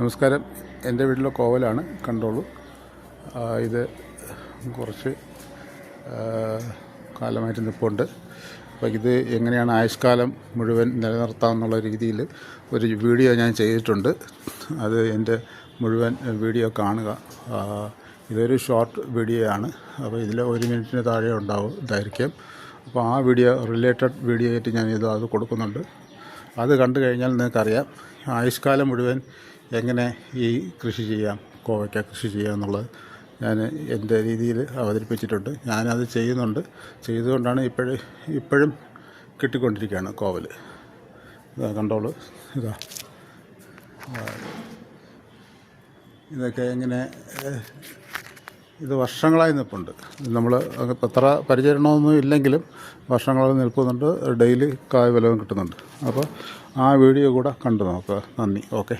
നമസ്കാരം. എന്റെ വീട്ടിലെ കോവലാണ് കണ്ടോളൂ. ഇത് കുറച്ച് കാലമായിട്ട് നിൽപ്പുണ്ട് അപ്പോൾ ഇത് എങ്ങനെയാണ് ആയുഷ്കാലം മുഴുവൻ നിലനിർത്താമെന്നുള്ള രീതിയിൽ ഒരു വീഡിയോ ഞാൻ ചെയ്തിട്ടുണ്ട്. അത് എന്റെ മുഴുവൻ വീഡിയോ കാണുക. ഇതൊരു ഷോർട്ട് വീഡിയോ ആണ്. അപ്പോൾ ഇതിൽ ഒരു മിനിറ്റിന് താഴെ ഉണ്ടാവും ദൈർഘ്യം. അപ്പോൾ ആ വീഡിയോ റിലേറ്റഡ് വീഡിയോ ആയിട്ട് ഞാൻ ഇത് അത് കൊടുക്കുന്നുണ്ട്. അത് കണ്ടു കഴിഞ്ഞാൽ നിങ്ങൾക്കറിയാം ആയുഷ്കാലം മുഴുവൻ എങ്ങനെ ഈ കൃഷി ചെയ്യാം കോവയ്ക്ക കൃഷി ചെയ്യാം എന്നുള്ളത് ഞാൻ എന്റെ രീതിയിൽ അവതരിപ്പിച്ചിട്ടുണ്ട്. ഞാനത് ചെയ്യുന്നുണ്ട്. ചെയ്തുകൊണ്ടാണ് ഇപ്പോഴും ഇപ്പോഴും കിട്ടിക്കൊണ്ടിരിക്കുകയാണ് കോവൽ. ഇതാ കണ്ടോളൂ. ഇതാ. ഇതൊക്കെ ഇങ്ങനെ ഏഹ്, ഇത് വർഷങ്ങളായി നിൽപ്പുണ്ട്. നമ്മൾ എത്ര പരിചരണമൊന്നും ഇല്ലെങ്കിലും വർഷങ്ങളായി നിൽക്കുന്നുണ്ട് ഡെയിലി കായ് വിലവും കിട്ടുന്നുണ്ട്. അപ്പോൾ ആ വീഡിയോ കൂടെ കണ്ടു നോക്കുക നന്ദി. ഓക്കെ.